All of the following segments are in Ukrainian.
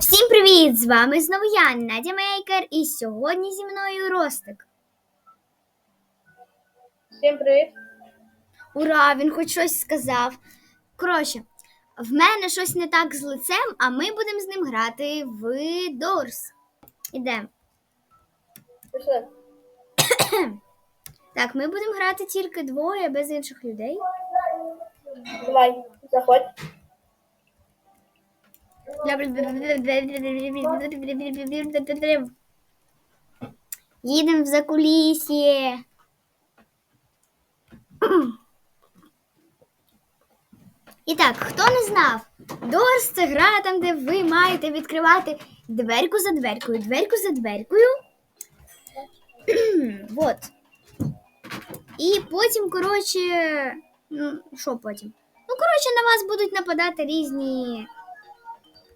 Всім привіт! З вами знову я, Надя Мейкер, і сьогодні зі мною Ростик. Всім привіт. Ура! Він хоч щось сказав. Коротше, в мене щось не так з лицем, а ми будемо з ним грати в Doors. Ідемо. Пішли. Так, ми будемо грати тільки двоє без інших людей. Давай, заходь. Їдемо в закулісье. І так, хто не знав, Дорс це гра там, де ви маєте відкривати дверку за дверкою, дверку за дверкою. вот. І потім, коротше, ну, що потім? Ну, коротше, на вас будуть нападати різні.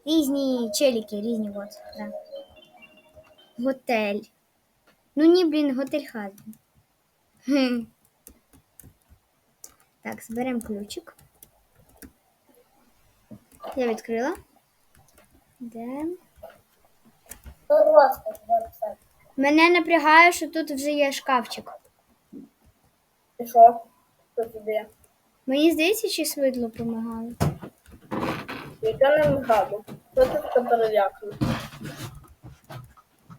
Різні челіки, різні вот. Да. Готель. Ну ні, блін, готель Хазбін. Так, зберемо ключик. Я відкрила. Де? Мене напрягає, що тут вже є шкафчик. І що? Що тобі? Мені здається, чи світло допомагало. Яка не мигало? Що ти таке?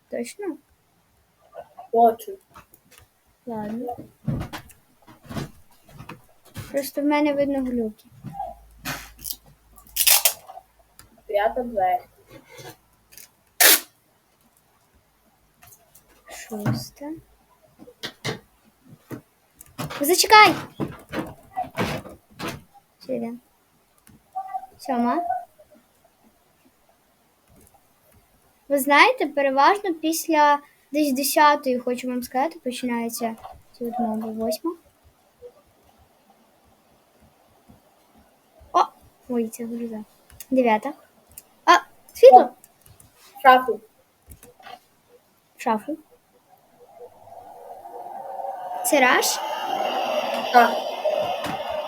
Точно? Очі. Ладно. Просто в мене видно глюки. П'ята двері. Шоста. Зачекай! Сюди. Сьома. Ви знаєте, переважно після десь 10-ї, хочу вам сказати, починається ці от мови восьма. О! Ой, це груза. Дев'ята. А, світло! Шафу. Шафу. Це раш? Так.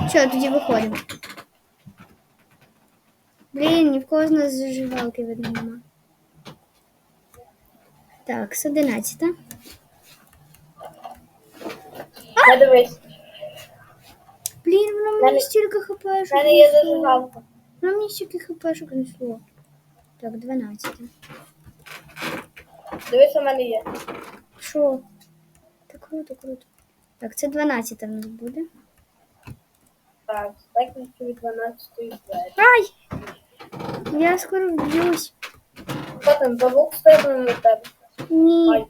Що, тоді виходимо. Блін, ні в кого з нас зажигалки видно нема. Так, з 11. Не дивись. Блін, воно мені Мене- стільки хп, У що мене є несло. зажигалка. Воно мені стільки хп, що несло. Так, 12. Дивись, у мене є. Що? Так круто, круто. Так, це 12 в нас буде. Так, так від 12 двері. Ай! Я скоро вб'юсь. Що там, павук стрибнув на тебе? Ні. Ай.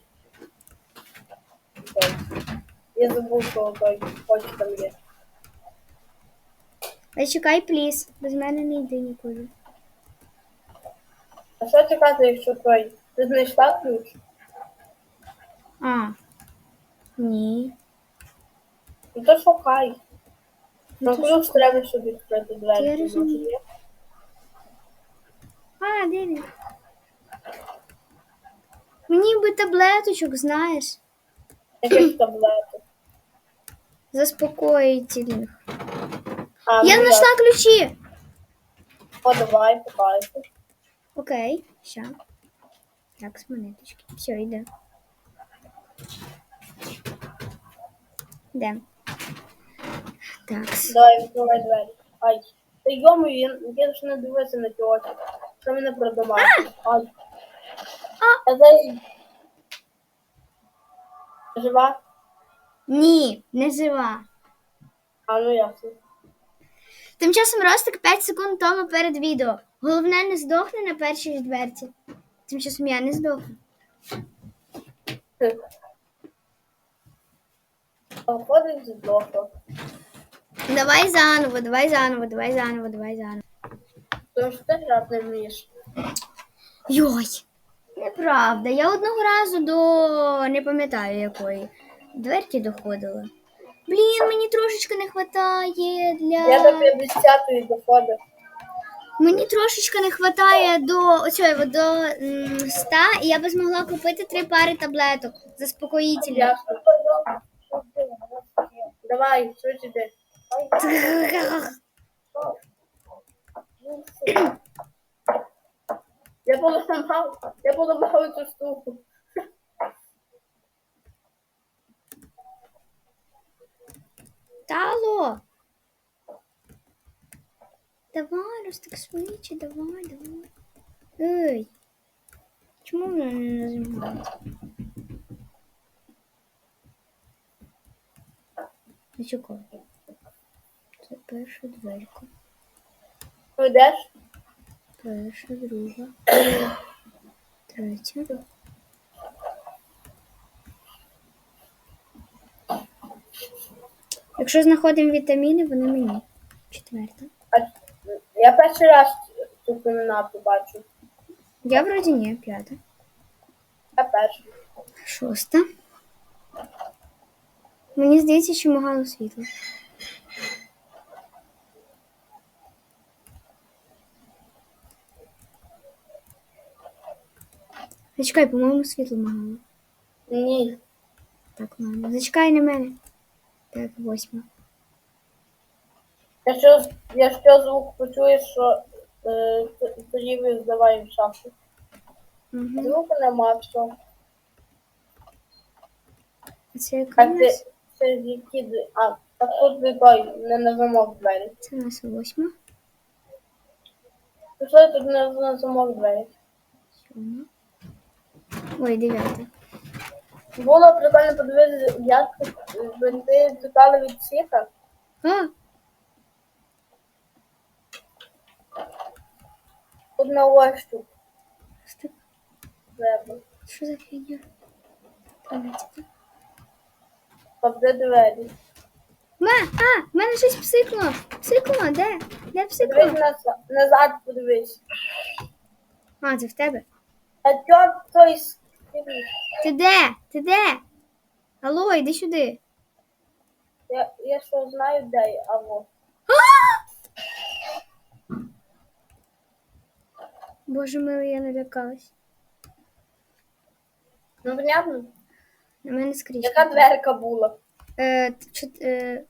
Окей. Я забув, що той хоч там є. А чекай, пліс. Без мене не йди нікуди. А що чекати, якщо той? Ти знайшла ключ? А. Ні. Ну то шукай. Ну, то ключ треба, щоб відкрити двері. Я розумію. А, де він? Мені би таблеточок, знаєш, Яких таблеток? заспокоїтельних. А, Я ну, знайшла ключі. О, давай, покажу. Окей, ща. Так, з монеточки. Все, йде. Де? Так. Давай, відкривай двері. Ай. Та йому, я, я ж не дивився на ті очі. Що мене продавати? Ай. А! Я зараз... Жива? Ні, не жива. А, ну ясно. Тим часом Ростик 5 секунд тому перед відео. Головне не здохне на першій дверці. Тим часом я не здохну. Хм. А Виходить здохло. Давай заново, давай заново, давай заново, давай заново. Тому що ти грати не вмієш. Йой. Неправда. Я одного разу до не пам'ятаю якої дверки доходила. Блін, мені трошечки не вистачає для. Я до 50-ї доходив. Мені трошечки не вистачає до оцього до м, 100, і я би змогла купити три пари таблеток заспокоїтельних. Давай, що ти? Я поламав, я поламав цю штуку. Тало! Давай, Ростик, швидше, давай, давай. Ей! Чому вона не нажимається? Зачекай. Це перша дверка. Ну? Перша, друга. Третя. Якщо знаходимо вітаміни, вони мені. Четверта. А, я перший раз цю кімнату бачу. Я вроді ні, п'ята. Я перший. Шоста. Мені здається, що мигало світло. Зачекай, по-моєму, світло мигало. Ні. Так, ладно. Зачекай на мене. Так, восьма. Якщо, якщо звук почуєш, що е, т- тоді ви здавай в шафу. Угу. Звуку нема, все. Це яка А у це, нас? це які... д- А, так тут ви той, не на замок двері. Це у нас восьма. Що тут не на замок двері? Сьома. Ой, дев'ята. Було прикольно подивитися, як бинти тікали від психа. А! Ось тут Що, треба. що за фігня? Тобто двері. Ма! А! В мене щось псикнуло! Псикнуло, де? Де псикнуло? Подивись назад, назад подивись. А, це в тебе. А чо той? Ти де? Ти де? Алло, йди сюди. Я, я що знаю, де я, а. Боже милий, я налякалась. Ну, понятно? На мене скрізь. Яка дверка була? Е, т- чот- е,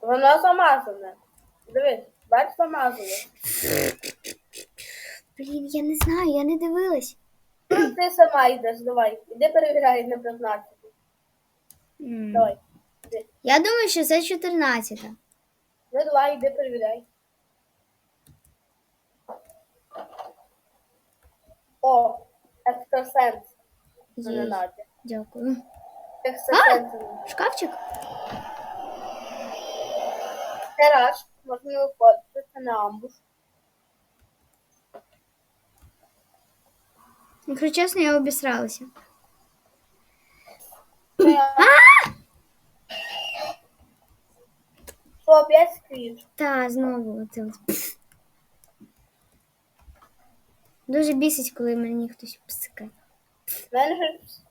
Вона замазана. Дивись, бач замазана. Блін, я не знаю, я не дивилась. Ти сама йдеш, давай. Іди перевіряй на 15. М. Давай. Іди. Я думаю, що це 14. Ну давай, іди перевіряй. О, екстрасенс. Є. Дякую. Екстрасенс. Шкафчик? Гараж. Можна виходити, це не амбуш. Якщо чесно, я обісралася. Що, опять скріж? Та, знову оце от. Дуже бісить, коли мені хтось псикає. Мене щось...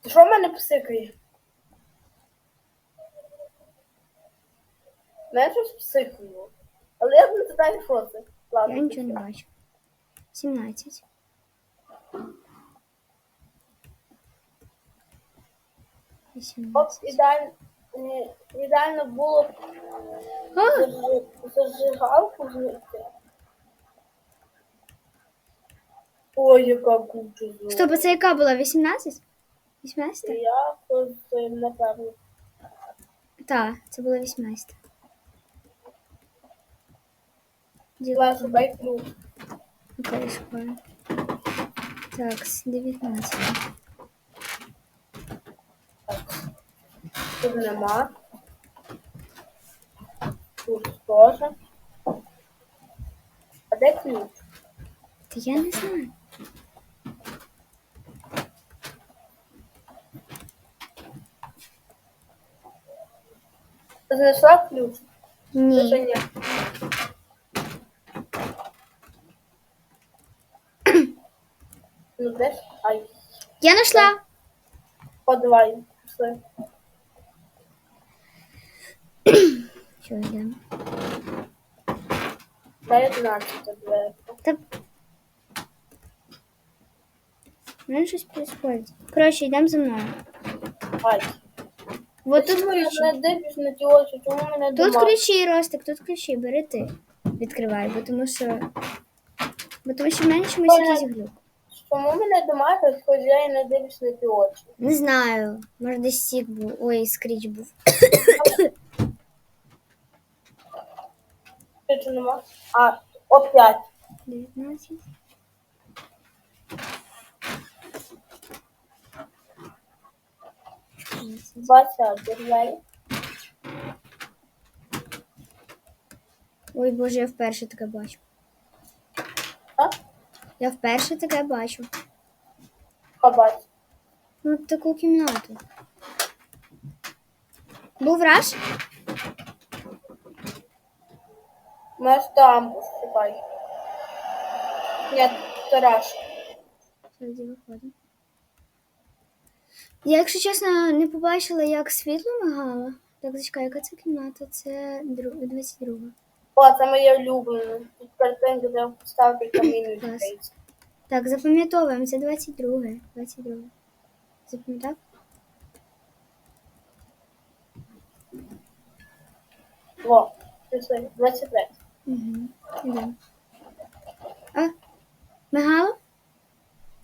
Ти що в мене псикає? Мене щось псикнуло. Але я не знаю, що це. Ладно. Я нічого не бачу. 17. От 18. ідеально, е, ідеально було б А! зажи- зажигалку знайти. Ой, яка куча зло. Стоп, а це яка була? 18? 18? Я ось, е, напевно. Так, це була 18. Діло. Була шукай Шукаю. Так, с 19. Тут нема. Тут теж. А де ключ? Та я не знаю. Знайшла ключ? Чи Ні. ні? Ну де ж? Ай. Я знайшла. О, давай. Пішли. Що йдемо? Дай 11 двері. Та... Мене щось відбувається. Коротше, йдемо за мною. Ай. Вот тут ключі. Тут ключі, Ростик, тут ключі, бери ти. Відкривай, бо тому що. Бо тому що в мене чомусь якийсь глюк. Чому мене дома, коли я не дивлюсь на ті очі? Не знаю. Може десь сік був. Ой, скріч був. Чи нема? А, опять. 19. Двадцять двері. Ой, боже, я вперше таке бачу. Я вперше таке бачу. Хабать. Ну, таку кімнату. Був раш? Ми ж там шукай. Ні, тараш. Тоді виходимо. Я, якщо чесно, не побачила, як світло мигало. Так, зачекай, яка це кімната? Це дру- 22. О, це моє улюблене. Тут картинка, де поставити камінь Клас. Так, запам'ятовуємо, це 22. 22. Запам'ятав? Во, пішли. 23. Угу. Ідемо. А? Мигало?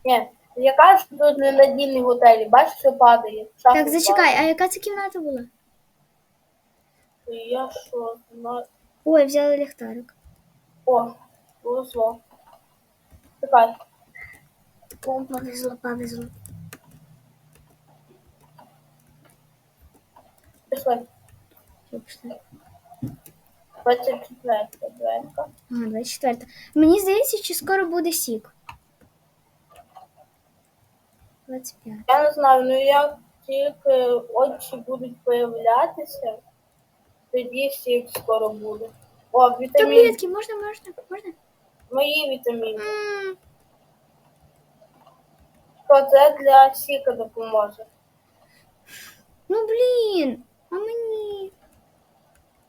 Ні, я кажу, що тут ненадійний готель. Бачиш, що падає. Шахта Так, зачекай, а яка це кімната була? Я що, знаю. Ой, взяли ліхтарик. О, повезло. Чекай. О, повезло, повезло. Пішли. Пішли? 24 дверка. Ага, 24. Мені здається, чи скоро буде сік. 25. Я не знаю, ну як тільки очі будуть появлятися, тоді всіх скоро буде. О, вітамін. Таблетки, можна, можна, можна? Мої вітаміни. М, Що це для сіка допоможе. Ну блін, а мені.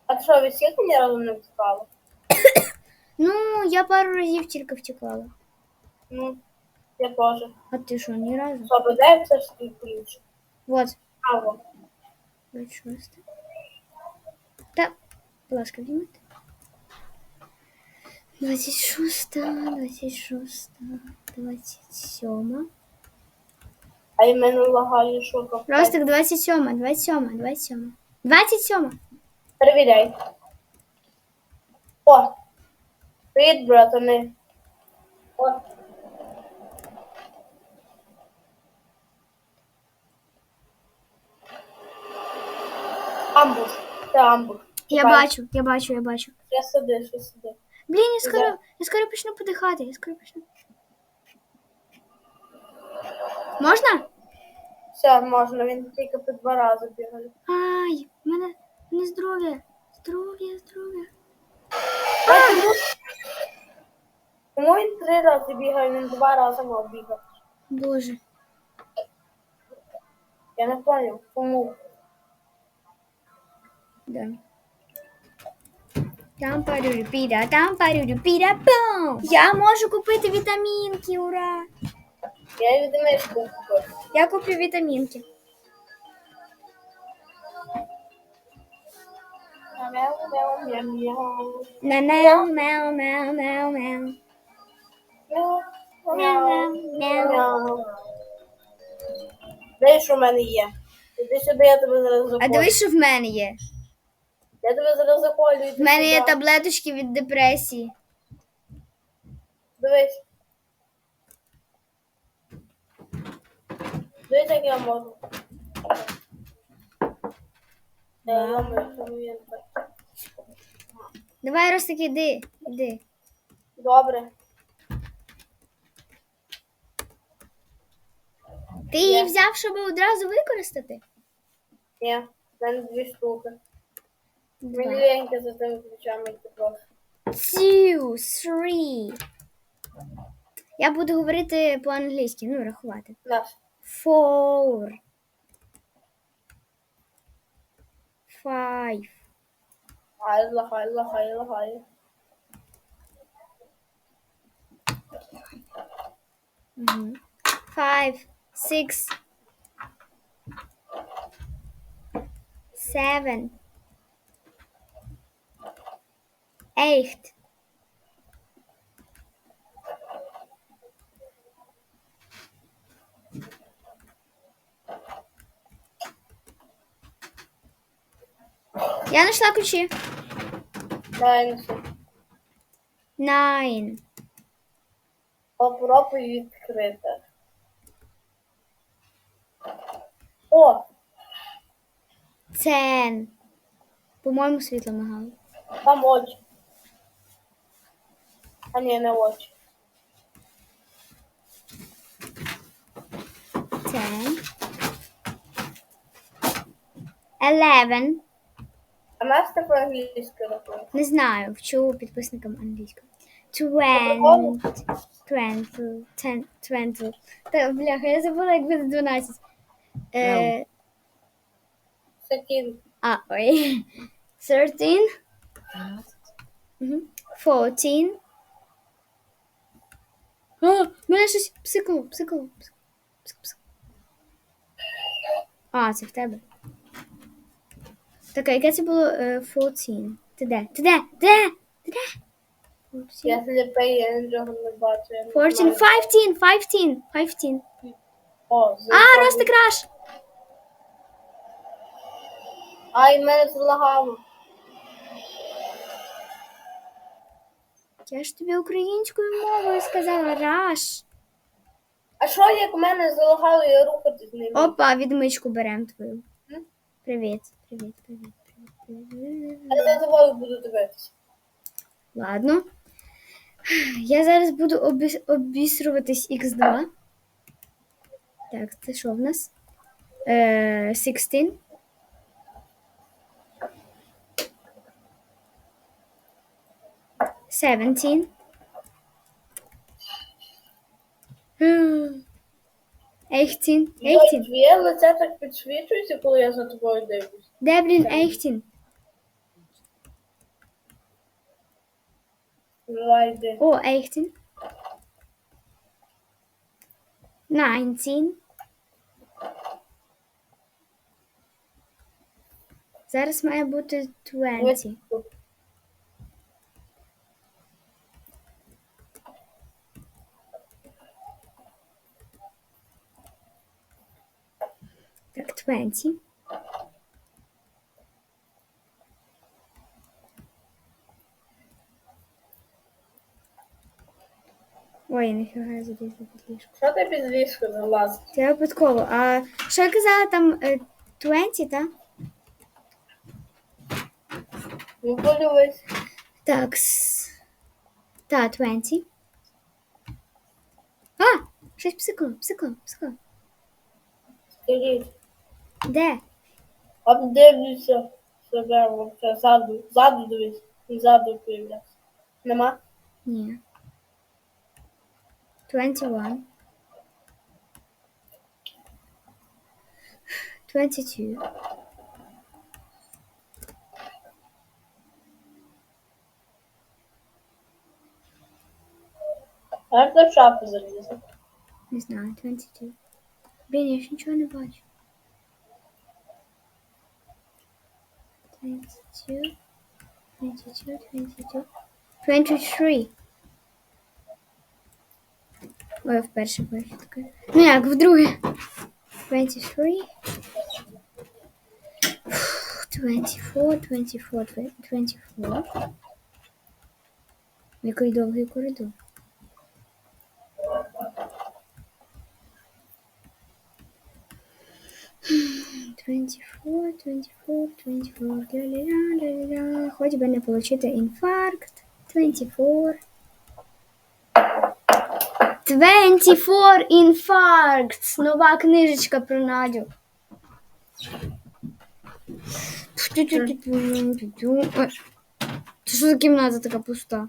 А що, від сіка ні разу не втікало? Ну, я пару разів тільки втікала. Ну, я теж. А ти що, ні разу? Що, все ж таки ключ. Вот, Право. 26. Та, будь ласка, візьмете. 26, 26, 27. А й мене лагає, що капець. Ростик 27, 27, 27. 27. Перевіряй. О! Привіт, братани. О. Амбуш. Це. Я бачу, я бачу, я бачу. Я сиди, що сиди. Блін, я скоро, Да. я скоро почну подихати, я скоро почну. Можна? Все, можна, він тільки по два рази бігає. Ай, в мене, в мене здоров'я. Здоров'я, здоров'я. А чому? Чому він три рази бігає, він два рази мав бігати? Боже. Я не поняв, кому? Да. Там парю піра, там парю піра, пум! Я можу купити вітамінки, ура! Я від мишку купив. Я куплю вітамінки. Мяу-мяу-мяу-мяу. Мяу, мяу, мяу, мяу, мяу. Мяу-мяу-мяу. Дай, що в мене є. Іди сюди, я тебе зараз А дивись, що в мене є. Я тебе зараз заколю. В мене є таблеточки від депресії. Дивись. Дивись, як я можу. Я що він так. Давай, Ростик, іди, іди. Добре. Ти її Я- взяв, щоб одразу використати? Ні, в мене дві штуки. Мені легенько за тими ключами просто. Two, three. Я буду говорити по-англійськи, ну, рахувати. Наш. Four. Five. Хай лагай, лагай. Five, six, seven, eight, Я знайшла ключі. Найнше. Nine. Попробуй відкрити. О, Ten. По-моєму, світло мигало. там очі. А ні, не очі. Ten. Eleven. А нас це по-англійськи рахує. Не знаю, вчу підписникам англійською. Twenty. Twenty. Ten. Twenty. Та, бляха, я забула, як буде 12. Е, Секін. а, ой. Thirteen. Мгм. Fourteen. О, мене щось псикало, псикало. псик- псик- псик. А, це в тебе. Так, а яке це було е, 14? Ти де? Ти де? Де? Ти де? 14. Я сліпий, я нічого не бачу. я не 14, знаю. 15, 15, 15. О, А, зайшов. Рости краш! Ай, мене злагало. Я ж тобі українською мовою сказала раш. А що як мене залагало, я рухатись не міг? Опа, відмичку берем твою. М? Привіт, привіт, привіт, привіт, привіт. Я за тобою буду дивитися. Ладно. Я зараз буду обіс... обісруватись Х2. Так, це що в нас? Е, 16. Seventeen. Eighteen. Eighteen. Твоє лице так підсвічується, коли я за тобою дивлюсь. Де, блін, eighteen? Давай йди. О, 18. 19. Зараз має бути 20. 20. Ой, нафіга я залізла під ліжко. Що ти під ліжко залазиш? Це випадково. А що я казала там е, 20, так? Ну подивись. Так. с- Та, 20. А! Щось псикало, псикало, псикало. Скажіть. Де? Обдивлюся себе вообще ззаду. Ззаду дивись. І ззаду появляється. Нема? Ні. 21. 22. А як в шафу залізти? Не знаю, 22. Блін, я ж нічого не бачу. 22. 22, 22. 23. Ой, вперше бачу таке. Ну як, вдруге. 23. 24, 24, 24. Який довгий коридор. Twenty-four, twenty-four, twenty-four. ля-ля-ля, Хоч би не отримати інфаркт. Twenty-four. Twenty-four інфаркт. Нова книжечка про Надю. Це що за кімната така пуста?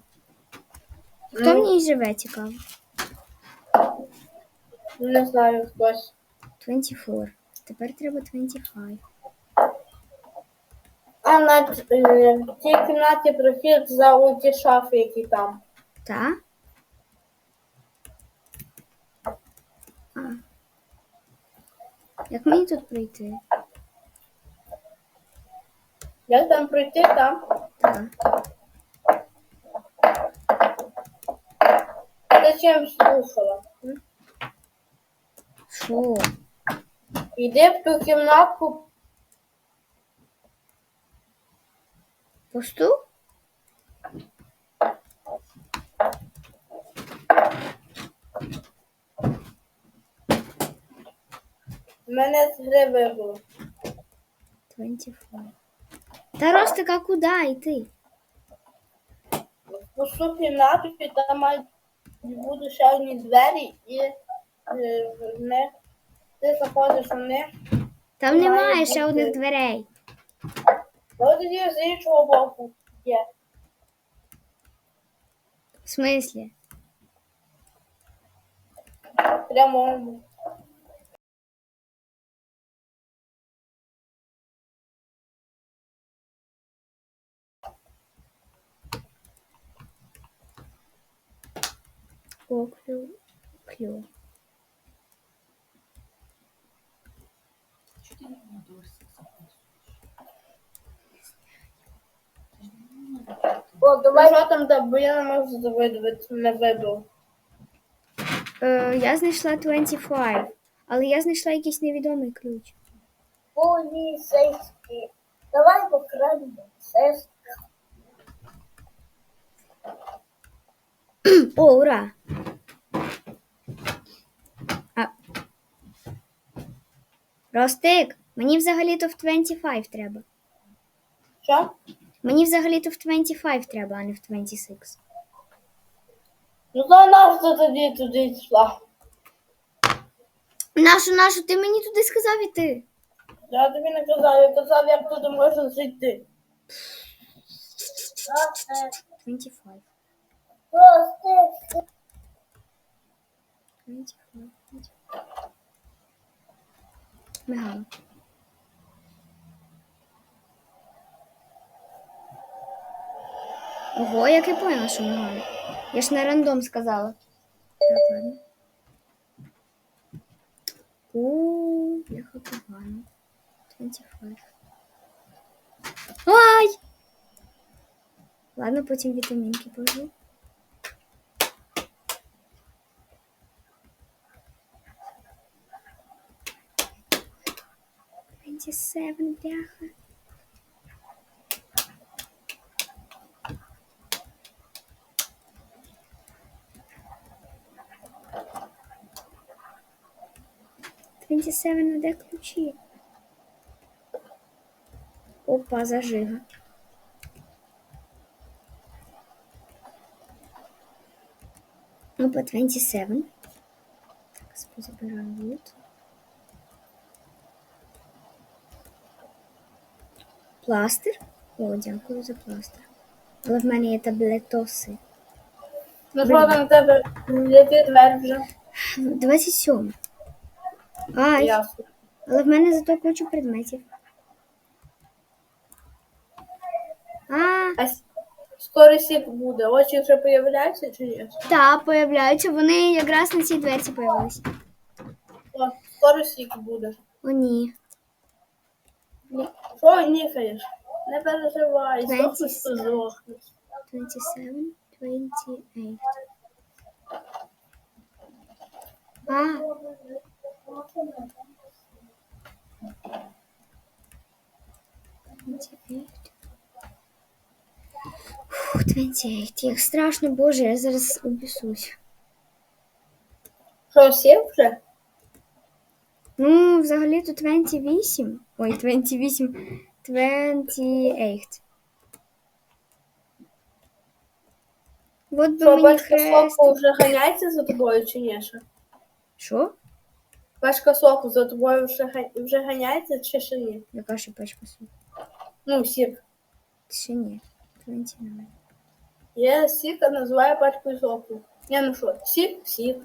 Хто в ній живе, цікаво? Не знаю, хтось. 24. Тепер треба 25. А на е, в цій кімнаті прохід за оті шафи, які там. Та? А. Як мені тут пройти? Як там пройти там? Так. Зачем слушала? м? Іди в ту кімнатку, Пусту? мене з гри вибило. 25. Та Ростика, куди йти? В пусту кімнату, і там мають будуть ще одні двері, і е, в них ти заходиш в них. Там Має немає ще одних дверей. От тоді з іншого боку є. В смислі? Прямому. О, клю. Клю. О, давай що там, де, бо я не можу видивити, не вибив. Е, я знайшла 25, але я знайшла якийсь невідомий ключ. Поліцейський. Давай покрадемо сестри. О, ура! А... Ростик, мені взагалі-то в 25 треба. Що? Мені взагалі-то в 25 треба, а не в 26. Ну то ти тоді туди йшла. Нашу, нашу, ти мені туди сказав іти. Я тобі не казав, я казав, як туди можна зайти. 25. 25. 25. Мигало. Ого, як я поняла, що мигало. Я ж на рандом сказала. Так, ладно. У, бляха погано. 25. Ай! Ладно, потім вітамінки. Twenty seven, бляха. Twenty seven, де ключі? Опа, зажига. Опа, 27. Так, забираю лут. Пластир. О, дякую за пластир. Але в мене є таблетоси. Ну в тебе вже? 27. Ай, Ясно. але в мене зато кучу предметів. А, А с- скоро сік буде. Очі вже появляються чи ні? та, появляються. Вони якраз на цій дверці появилися. О, скоро сік буде. О, ні. Бля, Що нікаєш? Не переживай, Двадцять здохнеш, то здохнеш. 27, 28. А. Фух, 28. Як страшно, боже, я зараз убісусь. Що, сік вже? Ну, взагалі то 28. Ой, 28. 28. Вот би Що, мені соку хрест. вже ганяється за тобою чи ні? ще? Що? Пачка соку за тобою вже, га- вже ганяється чи ще ні? Яка ще пачка су? Ну, сік. Ще ні. 29. Я сік, а називає пачкою соку. Я ну що, сік, сік.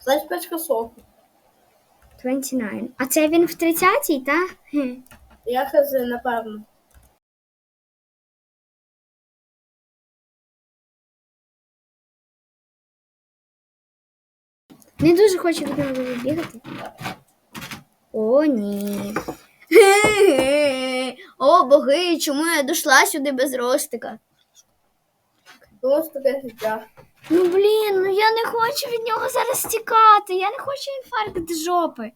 Значить пачка соку. 29. А це він в 30-й, так? Я хз, напевно. Не дуже хочу від нього вибігати. О, ні. О, боги, чому я дійшла сюди без ростика? Таке життя. Ну блін, ну я не хочу від нього зараз тікати. Я не хочу інфаркт жопи.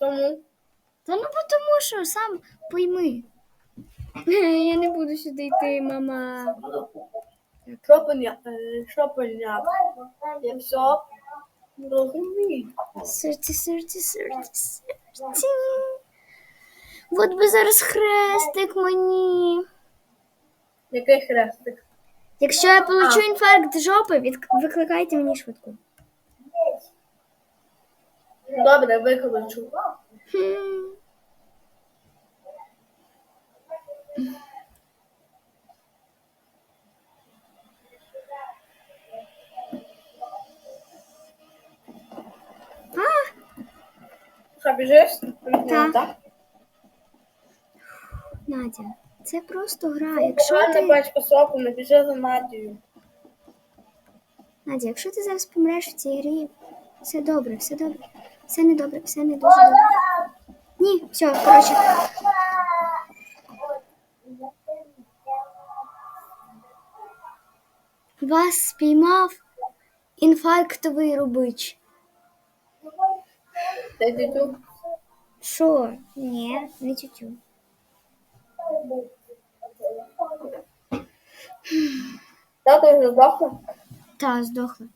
Тому Та ну тому що сам пойми. Я не буду сюди йти, мама. понятно, що понятно. Я все розумію. Серці, серці, серці, серці. От би зараз хрестик мені. Який хрестик? Якщо я получу інфаркт жопи, від... викликайте мені швидку. Добре, викличу. Хм. Біжиш? Так. Так. Надя, це просто гра. Якщо ти... пачка соку, не біжи за Надією. Надя, якщо ти зараз помреш в цій грі, все добре, все добре. Все не добре, все не дуже добре. Ні, все, коротше. Вас спіймав інфарктовий рубич. Ти тютю. Що? Ні, не тютю. Тато вже здохла? Та, здохла.